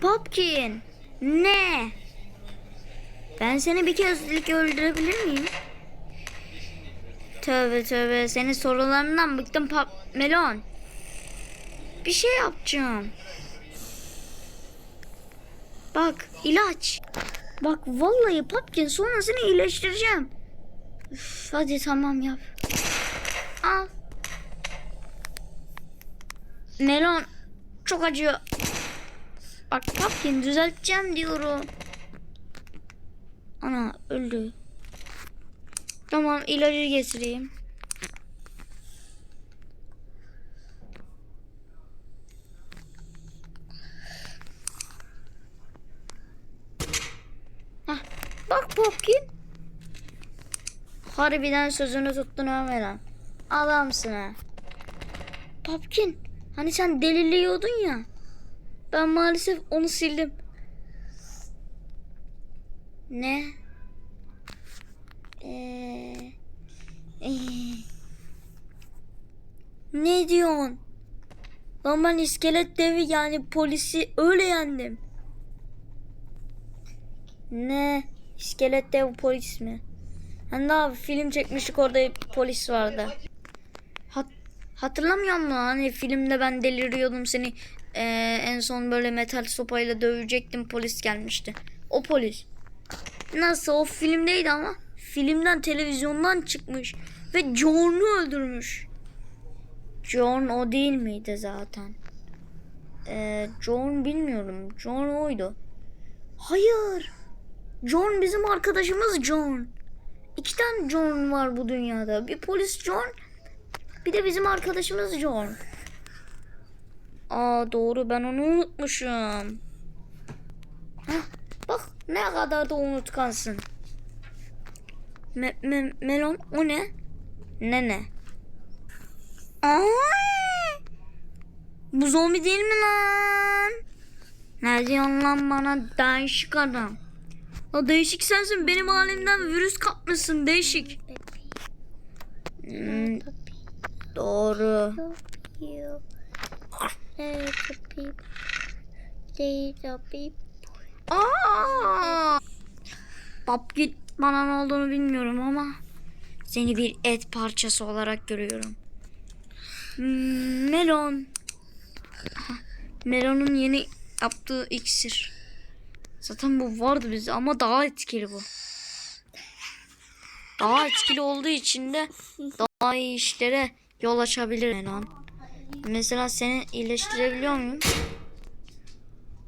Popkin. Ne? Ben seni bir kezdilik öldürebilir miyim? Tövbe tövbe senin sorularından bıktım Pop Melon. Bir şey yapacağım. Bak ilaç. Bak vallahi Popkin sonra seni iyileştireceğim. Üf, hadi tamam yap. Al. Melon çok acıyor. Bak Popkin düzelteceğim diyorum. Ana öldü. Tamam ilacı getireyim. Hah, bak Popkin. Harbiden sözünü tuttun Ömer'e. Adamsın ha. Popkin hani sen deliriyordun ya. Ben maalesef onu sildim. Ne? Ee, ee, ne diyorsun? Lan ben iskelet devi yani polisi öyle yendim. Ne? İskelet dev polis mi? Hani daha film çekmiştik orada polis vardı. Hat hatırlamıyor musun? Hani filmde ben deliriyordum seni ee, en son böyle metal sopayla dövecektim polis gelmişti. O polis. Nasıl o filmdeydi ama filmden televizyondan çıkmış ve John'u öldürmüş. John o değil miydi zaten? Ee, John bilmiyorum. John oydu. Hayır. John bizim arkadaşımız John. İki tane John var bu dünyada. Bir polis John, bir de bizim arkadaşımız John. Aa doğru ben onu unutmuşum. Hah, bak ne kadar da unutkansın. Me- me- melon o ne? Ne ne? Aa! Bu zombi değil mi lan? Ne diyorsun lan bana değişik adam? O değişik sensin benim halimden virüs kapmışsın değişik. Hmm, doğru. You. Let the people say the people. Aa! Bab git bana ne olduğunu bilmiyorum ama seni bir et parçası olarak görüyorum. Melon. Melon'un yeni yaptığı iksir. Zaten bu vardı bizde ama daha etkili bu. Daha etkili olduğu için de daha iyi işlere yol açabilir Melon. Mesela seni iyileştirebiliyor muyum?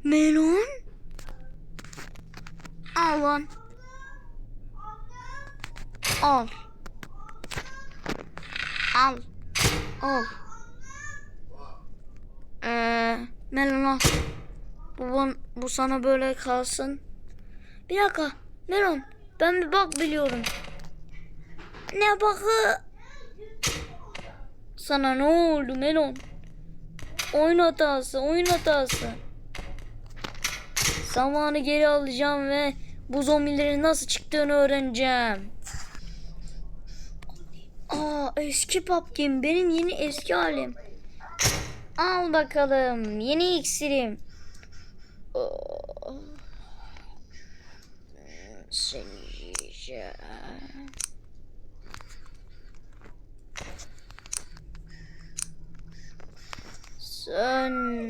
Melon? Al lan. Al. Al. Al. Ee, Melon al. Bu, bu sana böyle kalsın. Bir dakika. Melon. Ben bir bak biliyorum. Ne bakı? Sana ne oldu Melon? Oyun hatası, oyun hatası. Zamanı geri alacağım ve bu zombilerin nasıl çıktığını öğreneceğim. Aa eski Popkin benim yeni eski halim. Al bakalım yeni iksirim. Oh. Seni yiyeceğim. Sen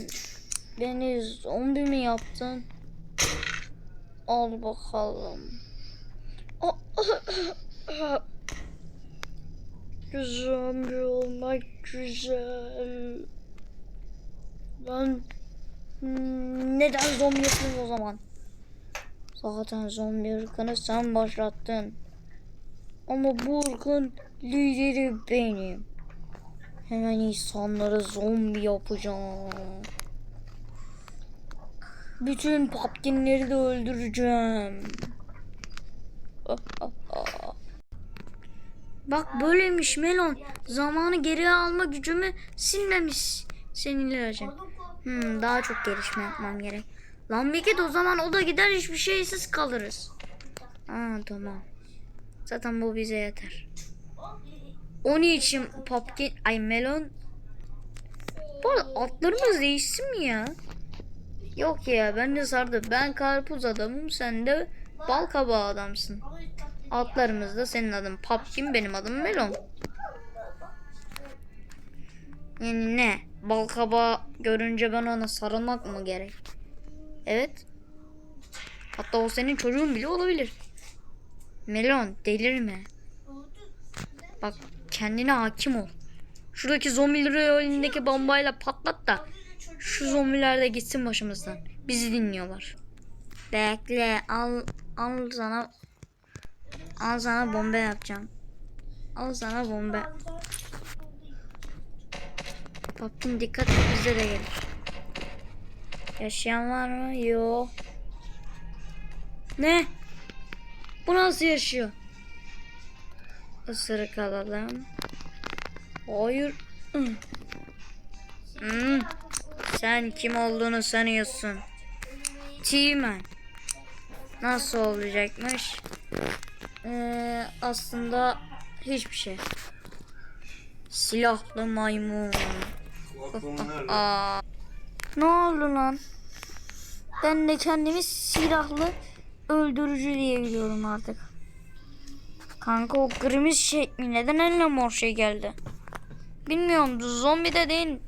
beni zombi mi yaptın? Al bakalım. Zombi olmak güzel. Ben neden zombi yapayım o zaman? Zaten zombi ırkını sen başlattın. Ama bu ırkın lideri benim. Hemen insanları zombi yapacağım. Bütün papkinleri de öldüreceğim. Bak böyleymiş Melon. Zamanı geriye alma gücümü silmemiş senin ilacın. Hmm, daha çok gelişme yapmam gerek. Lan bir o zaman o da gider hiçbir şeysiz kalırız. Aa tamam. Zaten bu bize yeter. Onun için Popkin, ay Melon. Bu atlarımız değişsin mi ya? Yok ya ben de sardı. Ben karpuz adamım sen de bal kabağı adamsın. Altlarımızda senin adın Pumpkin benim adım Melon. Yani ne? Bal kabağı görünce ben ona sarılmak mı gerek? Evet. Hatta o senin çocuğun bile olabilir. Melon delirme. Bak kendine hakim ol. Şuradaki zombileri elindeki bombayla patlat da şu zombiler de gitsin başımızdan. Bizi dinliyorlar. Bekle al al sana al sana bomba yapacağım. Al sana bomba. Papkin dikkat et bize de gelir. Yaşayan var mı? Yok. Ne? Bu nasıl yaşıyor? Isırık alalım. Hayır. Hı. Hmm. Sen kim olduğunu sanıyorsun? T-Man. Nasıl olacakmış? Ee, aslında hiçbir şey. Silahlı maymun. Aa. Ne oldu lan? Ben de kendimi silahlı öldürücü diye biliyorum artık. Kanka o kırmızı şey neden eline mor şey geldi? Bilmiyorum zombi de değil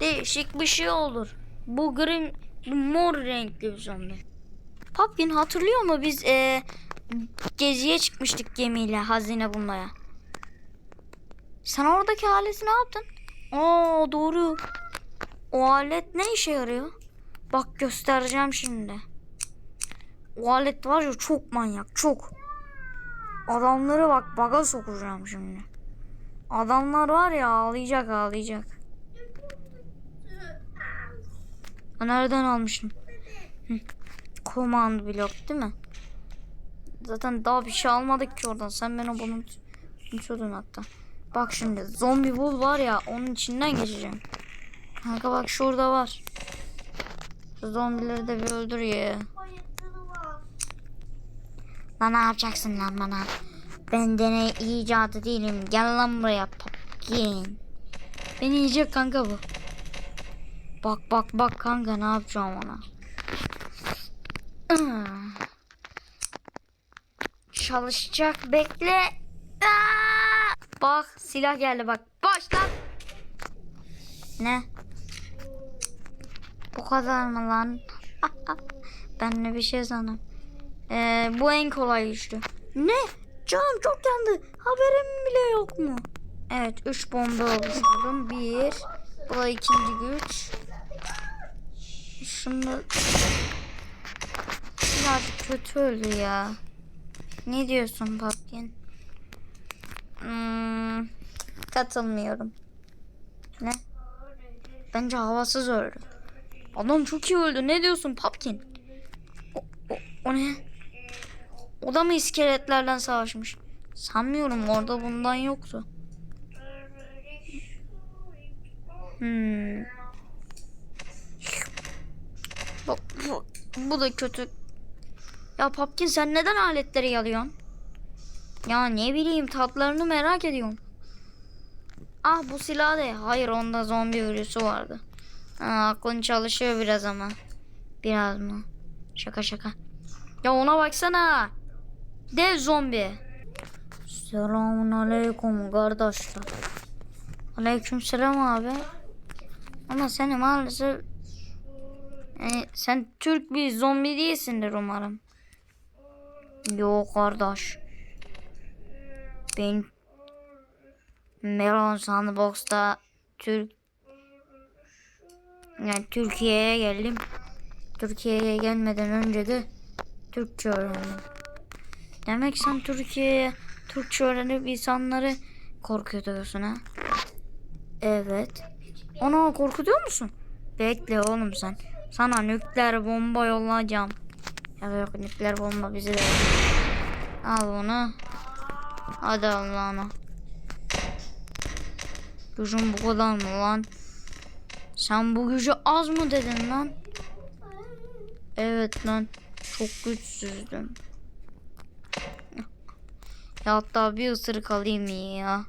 değişik bir şey olur. Bu grim mor renkli bir zombi. Papkin hatırlıyor mu biz e, geziye çıkmıştık gemiyle hazine bulmaya. Sen oradaki aleti ne yaptın? Aa doğru. O alet ne işe yarıyor? Bak göstereceğim şimdi. O alet var ya çok manyak çok. Adamları bak baga sokacağım şimdi. Adamlar var ya ağlayacak ağlayacak. Nereden almışım? Hı. Command blok değil mi? Zaten daha bir şey almadık ki oradan. Sen beni bunu unutuyordun hatta. Bak şimdi zombi bul var ya onun içinden geçeceğim. Kanka bak şurada var. Şu zombileri de bir öldür ya. Ne yapacaksın lan bana? Ben deney icadı değilim. Gel lan buraya popkin. Beni yiyecek kanka bu. Bak bak bak kanka ne yapacağım ona. Çalışacak bekle. Aa! Bak silah geldi bak. Başla. Ne? Bu kadar mı lan? ben de bir şey sanırım. Ee, bu en kolay işte. Ne? Canım çok yandı. Haberim bile yok mu? Evet 3 bomba oluşturdum. 1. Bu da ikinci güç. Şunu birazcık kötü öldü ya. Ne diyorsun Papkin? Hmm, katılmıyorum. Ne? Bence havasız öldü. Adam çok iyi öldü. Ne diyorsun Papkin? O, o, o ne? O da mı iskeletlerden savaşmış? Sanmıyorum orada bundan yoktu. Hmm. Bak bu, bu da kötü. Ya Papkin sen neden aletleri yalıyorsun? Ya ne bileyim tatlarını merak ediyorum. Ah bu silah da hayır onda zombi virüsü vardı. Ha, aklın çalışıyor biraz ama. Biraz mı? Şaka şaka. Ya ona baksana. Dev zombi. Selamun aleyküm kardeşler. Aleyküm selam abi. Ama seni maalesef yani sen Türk bir zombi değilsindir umarım. Yok kardeş. Ben Melon Sandbox'ta Türk yani Türkiye'ye geldim. Türkiye'ye gelmeden önce de Türkçe öğrendim. Demek sen Türkiye'ye Türkçe öğrenip insanları korkutuyorsun ha? Evet. Ona korkutuyor musun? Bekle oğlum sen. Sana nükleer bomba yollayacağım. Ya yok nükleer bomba bizi de. Al bunu. Hadi Allah'ına. Gücün bu kadar mı lan? Sen bu gücü az mı dedin lan? Evet lan. Çok güçsüzdüm. Ya hatta bir ısırık alayım ya?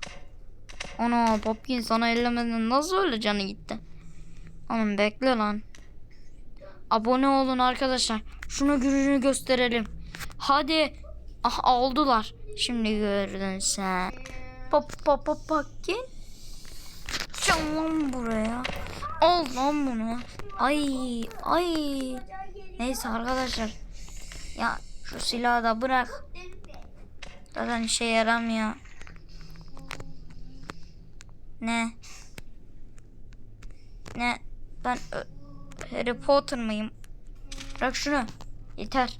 Ana Popkin sana ellemeden nasıl öyle canı gitti? Oğlum bekle lan. Abone olun arkadaşlar. Şunu gününü gösterelim. Hadi. Ah aldılar. Şimdi gördün sen. Pop pop pop pop gel. Gel lan buraya. Al lan bunu. Ay ay. Neyse arkadaşlar. Ya şu silahı da bırak. Zaten işe yaramıyor. Ne? Ne? Ben Harry Potter mıyım? Bırak şunu. Yeter.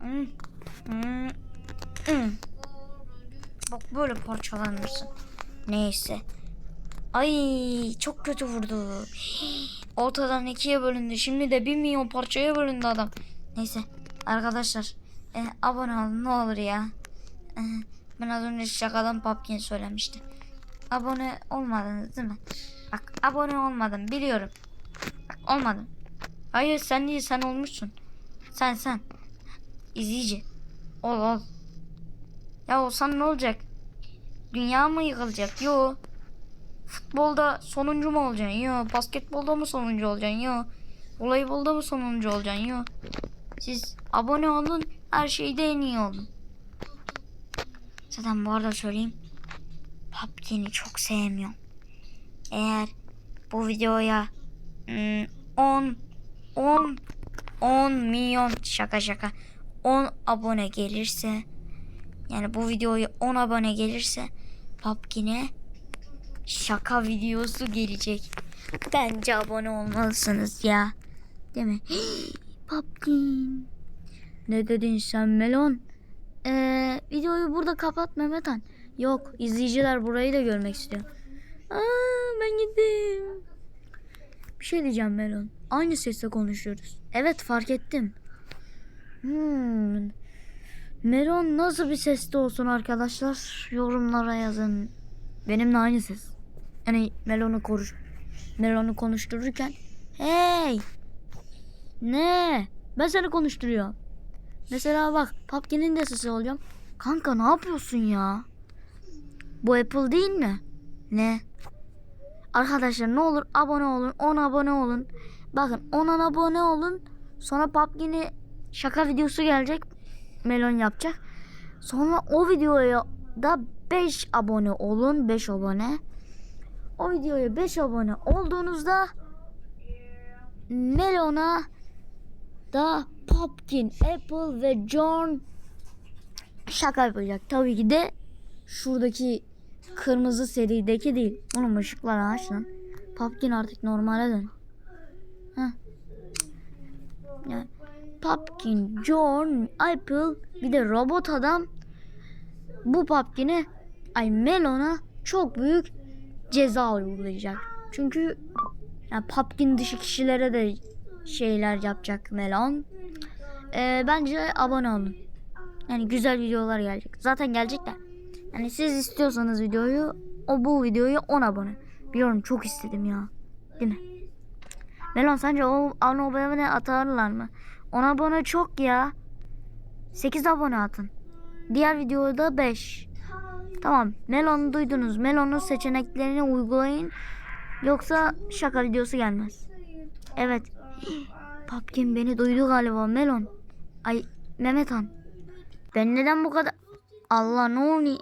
Hmm. Hmm. Hmm. Bak böyle parçalanırsın. Neyse. Ay çok kötü vurdu. Ortadan ikiye bölündü. Şimdi de bir milyon parçaya bölündü adam. Neyse arkadaşlar e, abone olun ne olur ya. E, ben az önce şakadan Popkin söylemiştim. Abone olmadınız değil mi? Bak abone olmadım biliyorum. Bak olmadım. Hayır sen değil sen olmuşsun. Sen sen. İzleyici. Ol ol. Ya olsan ne olacak? Dünya mı yıkılacak? Yo. Futbolda sonuncu mu olacaksın? Yo. Basketbolda mı sonuncu olacaksın? Yo. Voleybolda mı sonuncu olacaksın? Yo. Siz abone olun. Her şeyde en iyi olun. Zaten bu arada söyleyeyim. PUBG'ni çok sevmiyorum. Eğer bu videoya hmm, 10 10 10 milyon şaka şaka 10 abone gelirse yani bu videoya 10 abone gelirse PUBG'ne şaka videosu gelecek. Bence abone olmalısınız ya. Değil mi? PUBG. Ne dedin sen Melon? Ee, videoyu burada kapat Mehmet Han. Yok izleyiciler burayı da görmek istiyor. Aa, ben gittim. Bir şey diyeceğim Melon. Aynı sesle konuşuyoruz. Evet fark ettim. Hmm. Melon nasıl bir seste olsun arkadaşlar? Yorumlara yazın. Benimle aynı ses. Yani Melon'u konuş Melon'u konuştururken Hey! Ne? Ben seni konuşturuyorum. Mesela bak Papkin'in de sesi olacağım. Kanka ne yapıyorsun ya? Bu Apple değil mi? Ne? Arkadaşlar ne olur abone olun. 10 abone olun. Bakın 10 abone olun. Sonra PUBG'ni şaka videosu gelecek. Melon yapacak. Sonra o videoya da 5 abone olun. 5 abone. O videoya 5 abone olduğunuzda Melon'a da Popkin, Apple ve John şaka yapacak. Tabii ki de şuradaki kırmızı serideki değil. Onun ışıkları aç lan. Popkin artık normale dön. Heh. Yani Popkin, John, Apple bir de robot adam bu Popkin'e ay Melon'a çok büyük ceza uygulayacak. Çünkü yani Popkin dışı kişilere de şeyler yapacak Melon. Ee, bence abone olun. Yani güzel videolar gelecek. Zaten gelecek de. Yani siz istiyorsanız videoyu o bu videoyu 10 abone. Biliyorum çok istedim ya. Değil mi? Melon sence o 10 abone atarlar mı? 10 abone çok ya. 8 abone atın. Diğer videoda 5. Tamam. Melon'u duydunuz. Melon'un seçeneklerini uygulayın. Yoksa şaka videosu gelmez. Evet. Papkin beni duydu galiba Melon. Ay Mehmet Han. Ben neden bu kadar... Allah ne oluyor?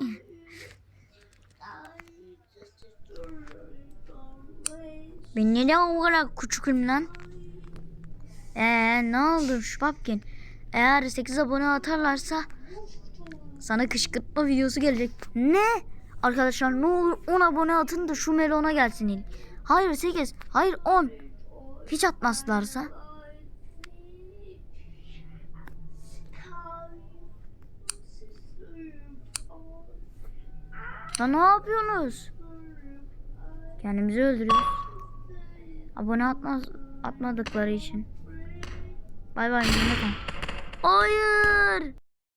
Ben neden o kadar küçüküm lan? Eee ne oldu şu Papkin? Eğer 8 abone atarlarsa sana kışkırtma videosu gelecek. Ne? Arkadaşlar ne olur 10 abone atın da şu melona gelsin. Hayır 8. Hayır 10. Hiç atmazlarsa. Ya ne yapıyorsunuz? Kendimizi öldürüyoruz. Abone atmaz atmadıkları için. Bay bay. Hayır.